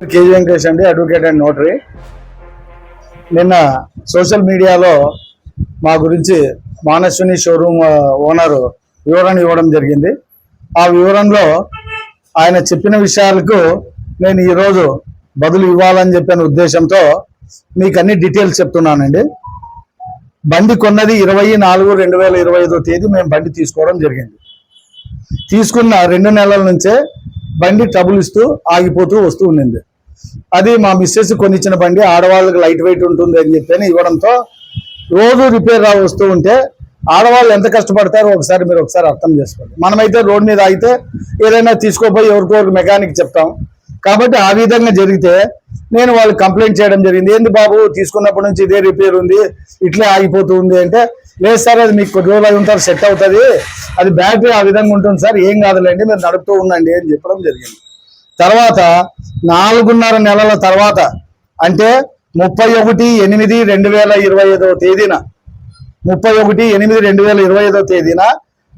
KG Venkatesh అండి advocate and notary. నిన్న social మీడియాలో మా గురించి మానస్విని షోరూమ్ ఓనర్ వివరణ ఇవ్వడం జరిగింది. ఆ వివరణలో ఆయన చెప్పిన విషయాలకు నేను ఈరోజు బదులు ఇవ్వాలని చెప్పిన ఉద్దేశంతో మీకు అన్ని డీటెయిల్స్ చెప్తున్నానండి. బండి కొన్నది ఇరవై నాలుగు రెండు వేల ఇరవై ఐదో తేదీ మేము బండి తీసుకోవడం జరిగింది. తీసుకున్న రెండు నెలల నుంచే బండి ట్రబుల్ ఇస్తూ ఆగిపోతూ వస్తూ ఉండింది. అది మా మిస్సెస్ కొనిచ్చిన బండి ఆడవాళ్ళకి లైట్ వెయిట్ ఉంటుంది అని చెప్పి ఇవ్వడంతో రోజు రిపేర్ రా వస్తూ ఉంటే ఆడవాళ్ళు ఎంత కష్టపడతారో ఒకసారి మీరు ఒకసారి అర్థం చేసుకోండి. మనమైతే రోడ్ మీద అయితే ఏదైనా తీసుకోపోయి ఎవరికోరికి మెకానిక్ చెప్తాం. కాబట్టి ఆ విధంగా జరిగితే నేను వాళ్ళు కంప్లైంట్ చేయడం జరిగింది. ఏంది బాబు తీసుకున్నప్పటి నుంచి ఇదే రిపేర్ ఉంది ఇట్లే ఆగిపోతూ ఉంది అంటే లేదు సార్ అది మీకు కొద్ది రోజులు అయి ఉంటారు సెట్ అవుతుంది. అది బ్యాటరీ ఆ విధంగా ఉంటుంది సార్ ఏం కాదులేండి మీరు నడుపుతూ ఉండండి అని చెప్పడం జరిగింది. తర్వాత నాలుగున్నర నెలల తర్వాత అంటే ముప్పై ఒకటి ఎనిమిది రెండు వేల ఇరవై ఐదవ తేదీన ముప్పై ఒకటి ఎనిమిది రెండు వేల ఇరవై ఐదవ తేదీన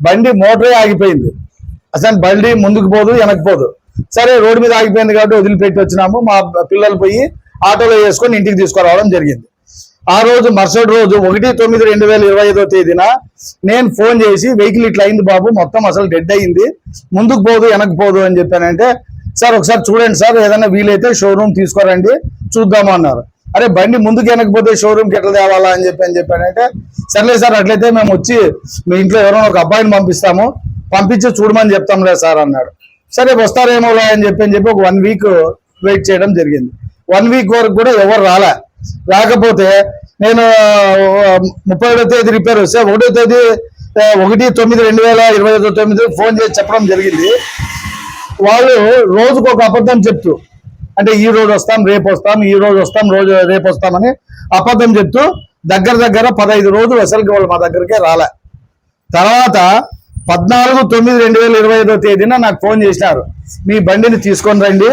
బండి మోటరే ఆగిపోయింది. అసలు బండి ముందుకు పోదు వెనక్కి పోదు. సరే రోడ్డు మీద ఆగిపోయింది కాబట్టి వదిలిపెట్టి వచ్చినాము. మా పిల్లలు పోయి ఆటోలో వేసుకొని ఇంటికి తీసుకురావడం జరిగింది. ఆ రోజు మరుసటి రోజు ఒకటి తొమ్మిది రెండు వేల ఇరవై ఐదో తేదీన నేను ఫోన్ చేసి వెహికల్ ఇట్లా అయింది బాబు మొత్తం అసలు డెడ్ అయింది ముందుకు పోదు వెనక్కి పోదు అని చెప్పానంటే సార్ ఒకసారి చూడండి సార్ ఏదైనా వీలైతే షోరూమ్ తీసుకోరండి చూద్దాము అన్నారు. అరే బండి ముందుకు వెనకపోతే షోరూమ్కి ఎట్లా తేవాలా అని చెప్పి అని చెప్పానంటే సర్లే సార్ అట్లయితే మేము వచ్చి మీ ఇంట్లో ఎవరైనా ఒక అబ్బాయిని పంపిస్తాము పంపించి చూడమని చెప్తాంలే సార్ అన్నాడు. సరే వస్తారేమోలా అని చెప్పి అని చెప్పి ఒక వన్ వీక్ వెయిట్ చేయడం జరిగింది. వన్ వీక్ వరకు కూడా ఎవరు రాలే. రాకపోతే నేను ముప్పై తేదీ రిపేర్. వస్తే ఒకటో తేదీ ఒకటి తొమ్మిది రెండు వేల ఇరవై ఐదో తొమ్మిది ఫోన్ చేసి చెప్పడం జరిగింది. వాళ్ళు రోజుకు ఒక అబద్ధం చెప్తూ అంటే ఈ రోజు వస్తాం రేపు వస్తాం ఈ రోజు వస్తాం రోజు రేపు వస్తామని అబద్ధం చెప్తూ దగ్గర దగ్గర పదహైదు రోజులు అసలుకి వాళ్ళు మా దగ్గరికే రాలే. తర్వాత పద్నాలుగు తొమ్మిది రెండు వేల ఇరవై ఐదో తేదీన నాకు ఫోన్ చేసినారు. మీ బండిని తీసుకొని రండి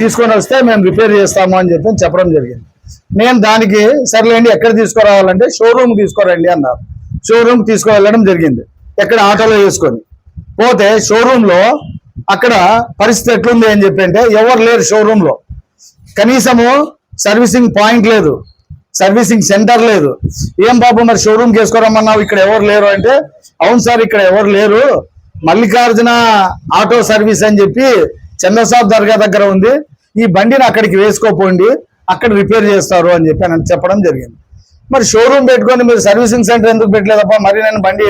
తీసుకొని వస్తే మేము రిపేర్ చేస్తాము అని చెప్పి చెప్పడం జరిగింది. నేను దానికి సర్లేండి ఎక్కడ తీసుకురావాలంటే షోరూమ్ తీసుకురండి అన్నారు. షోరూమ్ తీసుకువెళ్ళడం జరిగింది ఎక్కడ ఆటోలో వేసుకొని. పోతే షోరూంలో అక్కడ పరిస్థితి ఎట్లుంది అని చెప్పి అంటే ఎవరు లేరు షోరూంలో కనీసము సర్వీసింగ్ పాయింట్ లేదు సర్వీసింగ్ సెంటర్ లేదు. ఏం బాబు మరి షోరూమ్ చేసుకోరమ్మన్నావు ఇక్కడ ఎవరు లేరు అంటే అవును సార్ ఇక్కడ ఎవరు లేరు. మల్లికార్జున ఆటో సర్వీస్ అని చెప్పి చంద్రసాబ్ దర్గా దగ్గర ఉంది. ఈ బండిని అక్కడికి వేసుకోపోండి. అక్కడ రిపేర్ చేస్తారు అని చెప్పి అని చెప్పడం జరిగింది. మరి షోరూమ్ పెట్టుకొని మీరు సర్వీసింగ్ సెంటర్ ఎందుకు పెట్టలేదప్ప మరి నేను బండి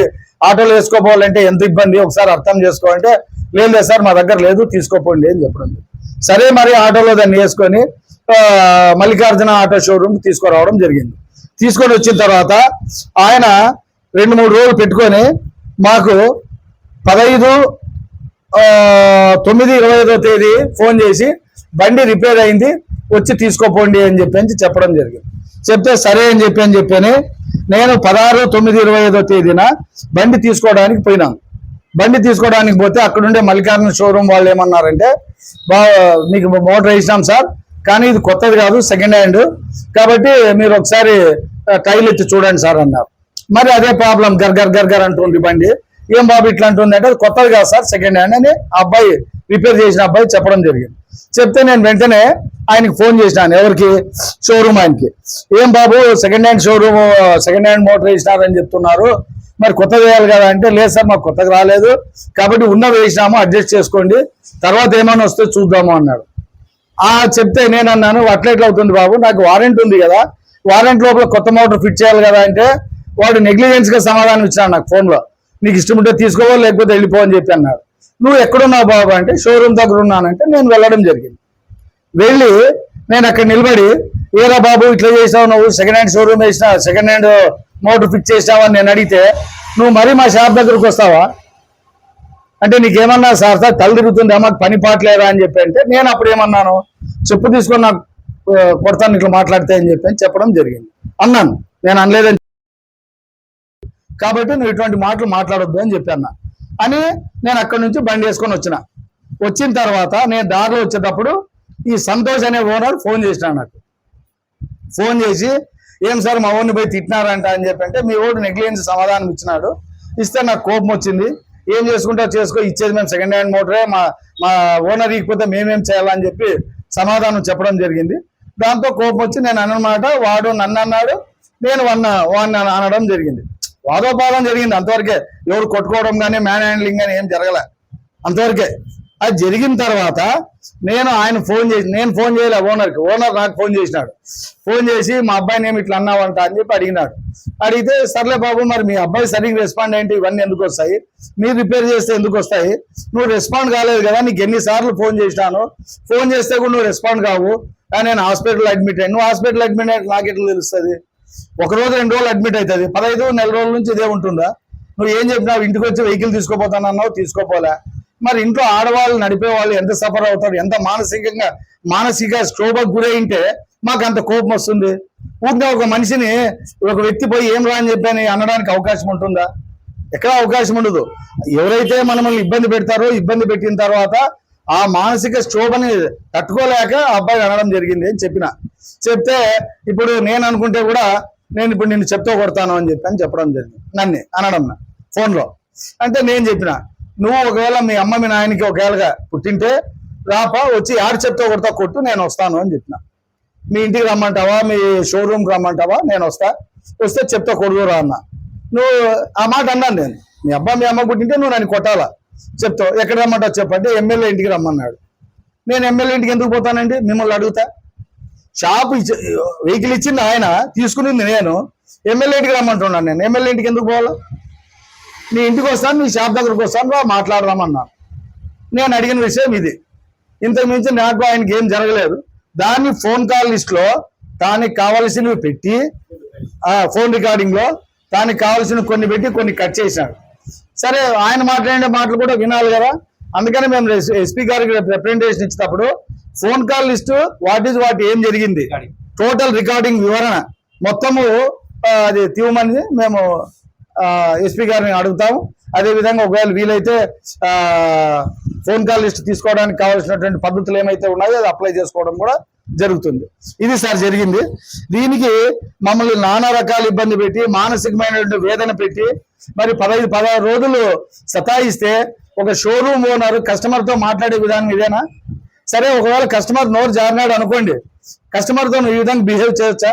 ఆటోలో వేసుకోపోవాలంటే ఎంత ఇబ్బంది? ఒకసారి అర్థం చేసుకోవాలంటే లేదు లేదు సార్ మా దగ్గర లేదు తీసుకోపోండి అని చెప్పడం సరే మరి ఆటోలో దాన్ని వేసుకొని మల్లికార్జున ఆటో షోరూమ్ తీసుకురావడం జరిగింది. తీసుకొని వచ్చిన తర్వాత ఆయన రెండు మూడు రోజులు పెట్టుకొని మాకు పదహైదు తొమ్మిది ఇరవై ఐదో తేదీ ఫోన్ చేసి బండి రిపేర్ అయింది వచ్చి తీసుకోపోండి అని చెప్పి అని చెప్పడం జరిగింది. చెప్తే సరే అని చెప్పి అని చెప్పని నేను పదహారు తొమ్మిది ఇరవై ఐదో తేదీన బండి తీసుకోవడానికి పోయినాను బండి తీసుకోవడానికి పోతే అక్కడుండే మల్లికార్జున షోరూమ్ వాళ్ళు ఏమన్నారంటే బా మీకు మోటార్ వేసినాం సార్ కానీ ఇది కొత్తది కాదు సెకండ్ హ్యాండ్ కాబట్టి మీరు ఒకసారి టైల్ ఎత్తి చూడండి సార్ అన్నారు. మరి అదే ప్రాబ్లం గర్ గర్ గర్ అంటుంది బండి. ఏం బాబు ఇట్లా అంటుంది అంటే అది కొత్తది కాదు సార్ సెకండ్ హ్యాండ్ అని ఆ అబ్బాయి రిపేర్ చేసిన అబ్బాయి చెప్పడం జరిగింది. చెప్తే నేను వెంటనే ఆయనకి ఫోన్ చేసినాను ఎవరికి? షోరూమ్ ఆయనకి. ఏం బాబు second hand showroom second hand motor వేసినారని చెప్తున్నారు. మరి కొత్తది వేయాలి కదా అంటే లేదు సార్ మాకు కొత్తగా రాలేదు. కాబట్టి ఉన్న వేసినాము అడ్జస్ట్ చేసుకోండి. తర్వాత ఏమైనా వస్తే చూద్దాము అన్నాడు. ఆ చెప్తే నేను అన్నాను అట్లా ఎట్లా అవుతుంది బాబు? నాకు వారెంట్ ఉంది కదా. వారెంట్ లోపల కొత్త మోటార్ ఫిట్ చేయాలి కదా అంటే వాడు నెగ్లిజెన్స్గా సమాధానం ఇచ్చినాడు నాకు ఫోన్లో నీకు ఇష్టం ఉంటే తీసుకోవాలి లేకపోతే వెళ్ళిపో అని చెప్పి అన్నాడు. నువ్వు ఎక్కడున్నావు బాబు అంటే షోరూమ్ దగ్గర ఉన్నానంటే నేను వెళ్ళడం జరిగింది. వెళ్ళి నేను అక్కడ నిలబడి ఏరా బాబు ఇట్లా చేసావు నువ్వు? సెకండ్ హ్యాండ్ షోరూమ్ వేసినా సెకండ్ హ్యాండ్ మోటార్ ఫిక్స్ చేసావా అని నేను అడిగితే నువ్వు మరీ మా షాప్ దగ్గరకు వస్తావా? అంటే నీకేమన్నా సార్ సార్ తల తిరుగుతుంది? మాకు పని పాటలేరా అని చెప్పి అంటే నేను అప్పుడు ఏమన్నాను? చెప్పు తీసుకొని నాకు కొడతాను ఇట్లా మాట్లాడితే అని చెప్పి అని చెప్పడం జరిగింది. అన్నాను. నేను అనలేదని కాబట్టి నువ్వు ఇటువంటి మాటలు మాట్లాడొద్దు అని చెప్పి అన్నా. అని నేను అక్కడి నుంచి బండి వేసుకొని వచ్చిన. వచ్చిన తర్వాత నేను దారిలో వచ్చేటప్పుడు ఈ సంతోష్ అనే ఓనర్ ఫోన్ చేసినాడు నాకు. ఫోన్ చేసి ఏం సార్ మా ఓడిని పోయి తిట్టినారంట అని చెప్పి అంటే మీ ఓడు నెగ్లియన్స్ సమాధానం ఇచ్చినాడు. ఇస్తే నాకు కోపం వచ్చింది. ఏం చేసుకుంటా చేసుకో ఇచ్చేది మేము సెకండ్ హ్యాండ్ మోటరే మా మా ఓనర్ ఇకపోతే మేమేం చేయాలని చెప్పి సమాధానం చెప్పడం జరిగింది. దాంతో కోపం వచ్చి నేను అన్నమాట వాడు నన్ను అన్నాడు నేను వన్న వాడిని అనడం జరిగింది. వాదోపాదం జరిగింది అంతవరకే. ఎవరు కొట్టుకోవడం కానీ మ్యాన్ హ్యాండ్లింగ్ కానీ ఏం జరగలే. అంతవరకే. అది జరిగిన తర్వాత నేను ఆయన ఫోన్ చేసి నేను ఫోన్ చేయలే ఓనర్కి. ఓనర్ నాకు ఫోన్ చేసినాడు. ఫోన్ చేసి మా అబ్బాయిని ఏమి ఇట్లా అన్నావంట అని చెప్పి అడిగినాడు. అడిగితే సర్లే బాబు మరి మీ అబ్బాయి సరిగ్గా రెస్పాండ్ ఏంటి? ఇవన్నీ ఎందుకు వస్తాయి? మీరు రిపేర్ చేస్తే ఎందుకు వస్తాయి? నువ్వు రెస్పాండ్ కాలేదు కదా నీకు ఎన్నిసార్లు ఫోన్ చేసినాను? ఫోన్ చేస్తే కూడా నువ్వు రెస్పాండ్ కావు. కానీ నేను హాస్పిటల్ అడ్మిట్ అయ్యాను. నువ్వు హాస్పిటల్ అడ్మిట్ అయ్యి నాకు ఎట్లా తెలుస్తుంది? ఒక రోజు రెండు రోజులు అడ్మిట్ అవుతుంది. పదహైదు నెల రోజుల నుంచి ఇదే ఉంటుందా? నువ్వు ఏం చెప్పినావు? ఇంటికి వచ్చి వెహికల్ తీసుకోపోతానన్నావు తీసుకోపోలే. మరి ఇంట్లో ఆడవాళ్ళు నడిపే వాళ్ళు ఎంత సఫర్ అవుతారు ఎంత మానసికంగా మానసిక క్షోభకు గురై ఉంటే మాకు అంత కోపం వస్తుంది. ఊరికే ఒక మనిషిని ఒక వ్యక్తి పోయి ఏం రా అని చెప్పని అనడానికి అవకాశం ఉంటుందా? ఎక్కడ అవకాశం ఉండదు. ఎవరైతే మనల్ని ఇబ్బంది పెడతారో ఇబ్బంది పెట్టిన తర్వాత ఆ మానసిక క్షోభని తట్టుకోలేక అబ్బాయి అనడం జరిగింది అని చెప్పిన. చెప్తే ఇప్పుడు నేను అనుకుంటే కూడా నేను ఇప్పుడు నిన్ను చెప్తూ కొడతాను అని చెప్పి అని చెప్పడం జరిగింది. నన్ను అనడం ఫోన్లో. అంటే నేను చెప్పిన నువ్వు ఒకవేళ మీ అమ్మ మీ నాయనకి ఒకవేళగా పుట్టింటే రాపా వచ్చి యారు చెప్తే కొడతా కొట్టు నేను వస్తాను అని చెప్పిన. మీ ఇంటికి రమ్మంటావా? మీ షోరూమ్కి రమ్మంటావా? నేను వస్తా. వస్తే చెప్తా కొడుకురా అన్న. నువ్వు ఆ మాట అన్నాను నేను. మీ అబ్బా మీ అమ్మ పుట్టింటే నువ్వు నన్ను కొట్టాలా? చెప్తావు ఎక్కడ రమ్మంటావు చెప్పంటే ఎమ్మెల్యే ఇంటికి రమ్మన్నాడు. నేను ఎమ్మెల్యే ఇంటికి ఎందుకు పోతానండి? మిమ్మల్ని అడుగుతా. షాప్ ఇచ్చి వెహికల్ ఇచ్చింది ఆయన తీసుకునింది నేను. ఎమ్మెల్యే ఇంటికి రమ్మంటున్నాను నేను. ఎమ్మెల్యే ఇంటికి ఎందుకు పోవాలా? నీ ఇంటికి వస్తాను నీ షాప్ దగ్గరకు వస్తాను రా మాట్లాడదామన్నాను నేను అడిగిన విషయం ఇది. ఇంతకు మించి నాకు ఆయనకి ఏం జరగలేదు. దాన్ని ఫోన్ కాల్ లిస్ట్లో దానికి కావలసినవి పెట్టి ఆ ఫోన్ రికార్డింగ్లో దానికి కావాల్సిన కొన్ని పెట్టి కొన్ని కట్ చేశాడు. సరే ఆయన మాట్లాడే మాటలు కూడా వినాలి కదా. అందుకని మేము ఎస్పీ గారికి రిప్రజెంటేషన్ ఇచ్చినప్పుడు phone call list what is what ఏం జరిగింది. టోటల్ రికార్డింగ్ వివరణ మొత్తము అది తీవమని మేము ఎస్పీ గారిని అడుగుతాము. అదే విధంగా ఒకవేళ వీలైతే ఫోన్ కాల్ లిస్ట్ తీసుకోవడానికి కావాల్సినటువంటి పద్ధతులు ఏమైతే ఉన్నాయో అది అప్లై చేసుకోవడం కూడా జరుగుతుంది. ఇది సార్ జరిగింది. దీనికి మమ్మల్ని నానా రకాల ఇబ్బంది పెట్టి మానసికమైనటువంటి వేదన పెట్టి మరి పదహైదు పదహారు రోజులు సతాయిస్తే ఒక షోరూమ్ ఓనర్ కస్టమర్తో మాట్లాడే విధానం ఇదేనా? సరే ఒకవేళ కస్టమర్ నోరు జారినాడు అనుకోండి. కస్టమర్తో ఈ విధంగా బిహేవ్ చేయొచ్చా?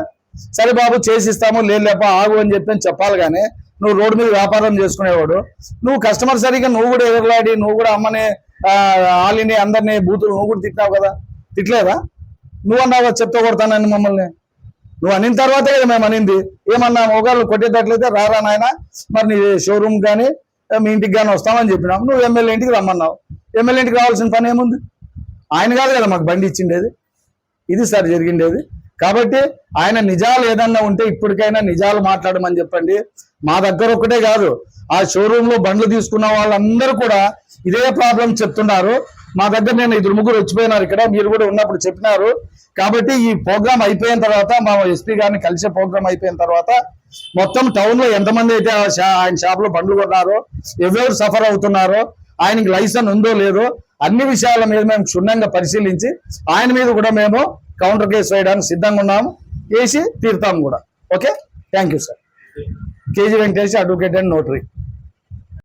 సరే బాబు చేసిస్తాము లేదు లేప ఆగు అని చెప్పి అని చెప్పాలి కానీ నువ్వు రోడ్డు మీద వ్యాపారం చేసుకునేవాడు. నువ్వు కస్టమర్ సరిగ్గా నువ్వు కూడా ఎదురులాడి నువ్వు కూడా అమ్మని ఆలిని అందరినీ బూతులు నువ్వు కూడా తిట్టినావు కదా? తిట్టలేదా? నువ్వు అన్నావా చెప్తా కొడతానని మమ్మల్ని. నువ్వు అనిన తర్వాతే కదా మేము అనింది. ఏమన్నా ఒకళ్ళు కొట్టేటట్లయితే రారా నాయన మరి నీ షోరూమ్ కానీ మీ ఇంటికి కానీ వస్తామని చెప్పినాం. నువ్వు ఎమ్మెల్యే ఇంటికి రమ్మన్నావు. ఎమ్మెల్యే ఇంటికి రావాల్సిన పని ఏముంది? ఆయన కాదు కదా మాకు బండి ఇచ్చిండేది. ఇది సార్ జరిగిండేది. కాబట్టి ఆయన నిజాలు ఏదన్నా ఉంటే ఇప్పటికైనా నిజాలు మాట్లాడమని చెప్పండి. మా దగ్గర ఒక్కటే కాదు ఆ షోరూమ్లో బండ్లు తీసుకున్న వాళ్ళందరూ కూడా ఇదే ప్రాబ్లం చెప్తున్నారు. మా దగ్గర నేను ఇద్దరు ముగ్గురు వచ్చిపోయినారు ఇక్కడ మీరు కూడా ఉన్నప్పుడు చెప్పినారు. కాబట్టి ఈ ప్రోగ్రామ్ అయిపోయిన తర్వాత మా ఎస్పీ గారిని కలిసే ప్రోగ్రామ్ అయిపోయిన తర్వాత మొత్తం టౌన్లో ఎంతమంది అయితే ఆ షా- ఆయన షాప్లో బండ్లు కొన్నారో ఎవరెవరు సఫర్ అవుతున్నారో ఆయనకి లైసెన్స్ ఉందో లేదో అన్ని విషయాల మీద మేము క్షుణ్ణంగా పరిశీలించి ఆయన మీద కూడా మేము కౌంటర్ కేసు వేయడానికి సిద్ధంగా ఉన్నాము. వేసి తీరుతాము కూడా. Okay? Thank you sir. KG Venkatesh advocate and notary.